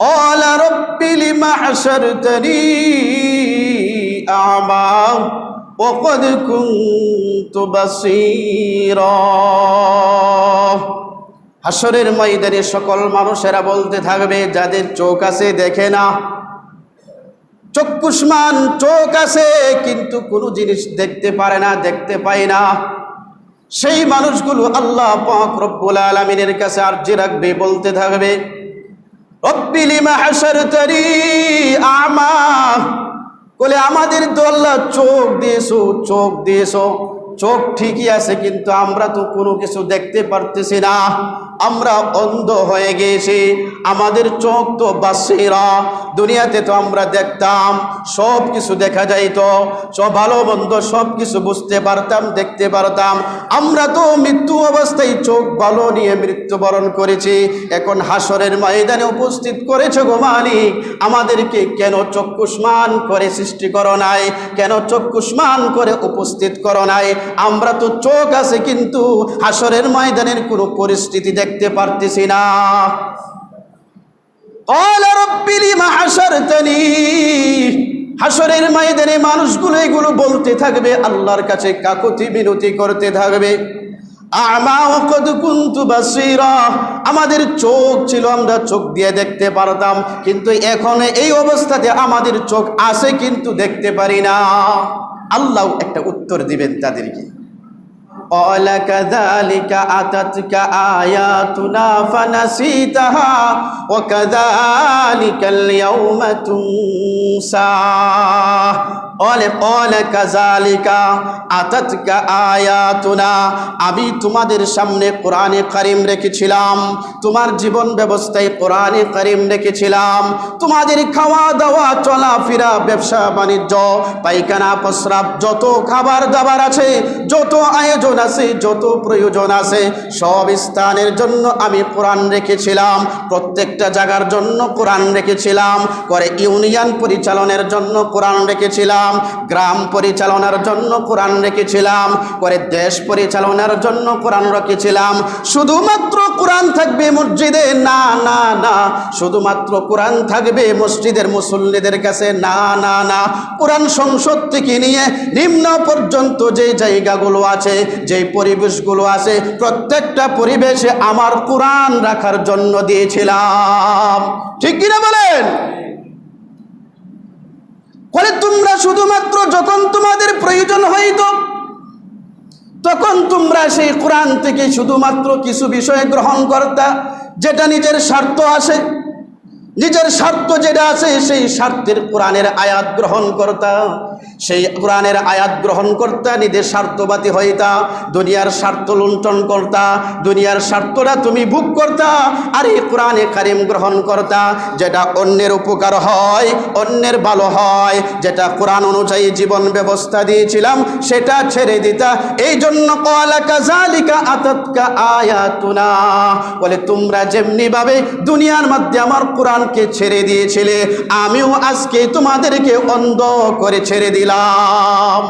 قال رب لم حشرتني أعمى وقد كنت بصيرا হাসরের ময়দানে সকল মানুষেরা বলতে থাকবে যাদের চোখ আছে দেখে না চক্ষুষ্মান চোখ আছে কিন্তু কোনো জিনিস দেখতে পারে না দেখতে পায় না সেই মানুষগুলো আল্লাহ পাক রব্বুল আলমিনের কাছে আর্জি রাখবে বলতে থাকবে রব্বি লিমা হাসারতানি আমা। বলে, আমাদের তো আল্লাহ চোখ দিয়েছ চোখ দিয়েছ। চোখ ঠিকই আছে, কিন্তু আমরা তো কোনো কিছু দেখতে পারতেছি না। আমরা অন্ধ হয়ে গিয়েছি আমাদের চোখ তো বাসেরা, দুনিয়াতে তো আমরা দেখতাম সব কিছু দেখা যাইতো। ভালো মন্দ সব কিছু বুঝতে পারতাম, দেখতে পারতাম। আমরা তো মৃত্যু অবস্থায় চোখ ভালো নিয়ে মৃত্যুবরণ করেছি। এখন হাসরের ময়দানে উপস্থিত করেছে গো মালিক। আমাদেরকে কেন চক্ষুষ্মান করে সৃষ্টি করো নাই? কেন চক্ষুষ্মান করে উপস্থিত করো নাই? আমরা তো চোখ আছে, কিন্তু হাসরের ময়দানের কোনো পরিস্থিতি দেখতে পারতেছি না। হাসরের ময়দানে মানুষগুলো এগুলো বলতে থাকবে, আল্লাহর কাছে করতে থাকবে। আমাদের চোখ ছিল, আমরা চোখ দিয়ে দেখতে পারতাম, কিন্তু এখন এই অবস্থাতে আমাদের চোখ আসে কিন্তু দেখতে পারি না। আল্লাহ একটা উত্তর দিবেন তাদেরকে। قال كذلك أتتك آياتنا فنسيتها وكذلك اليوم تنسى قال قال كذلك أتتك آياتنا আমি তোমাদের সামনে কোরআনে কারিম রেখেছিলাম তোমার জীবন ব্যবস্থায় কোরআনে কারিম রেখেছিলাম তোমাদের খাওয়া দাওয়া চলাফেরা ব্যবসা বাণিজ্য পায়খানা প্রস্রাব যত খাবার দাবার আছে যত আয়োজন আছে, যত প্রয়োজন আছে, সব স্থানের জন্য আমি কোরআন রেখেছিলাম, প্রত্যেকটা জায়গার জন্য কোরআন রেখেছিলাম, করে ইউনিয়ন পরিচালনের জন্য কোরআন রেখেছিলাম, গ্রাম পরিচালনার জন্য কোরআন রেখেছিলাম, করে দেশ পরিচালনার জন্য কোরআন রেখেছিলাম। শুধুমাত্র কোরআন থাকবে মসজিদে? না না না। শুধুমাত্র কোরআন থাকবে মসজিদের মুসল্লিদের কাছে? না না না। কোরআন সংসদ থেকে নিয়ে নিম্ন পর্যন্ত যে জায়গাগুলো আছে যে পরিবেশগুলো আছে, প্রত্যেকটা পরিবেশে আমার কোরআন রাখার জন্য দিয়েছিলাম। ঠিক কিনা বলেন? বলে, তোমরা শুধুমাত্র যখন তোমাদের প্রয়োজন হইতো, তখন তোমরা সেই কোরআন থেকে শুধুমাত্র কিছু বিষয় গ্রহণ করতা, যেটা নিজের স্বার্থ আসে। নিজের স্বার্থ যেটা আছে, সেই স্বার্থের কোরআনের আয়াত গ্রহণ করতা। সেই কোরআনের আয়াত গ্রহণ করতা, নিজের স্বার্থবাদী হইতা, দুনিয়ার স্বার্থ লুণ্ঠন করতা, দুনিয়ার স্বার্থটা তুমি ভোগ করতা, আর এই কোরআনে কারিম গ্রহণ করতা, যেটা অন্যের উপকার হয়, অন্যের ভালো হয়, যেটা কোরআন অনুযায়ী জীবন ব্যবস্থা দিয়েছিলাম, সেটা ছেড়ে দিতা। এই জন্য আয়াতুনা। বলে, তোমরা যেমনি ভাবে দুনিয়ার মধ্যে আমার কোরআনকে ছেড়ে দিয়েছিলে আমিও আজকে তোমাদেরকে অন্ধ করে ছেড়ে দিলাম।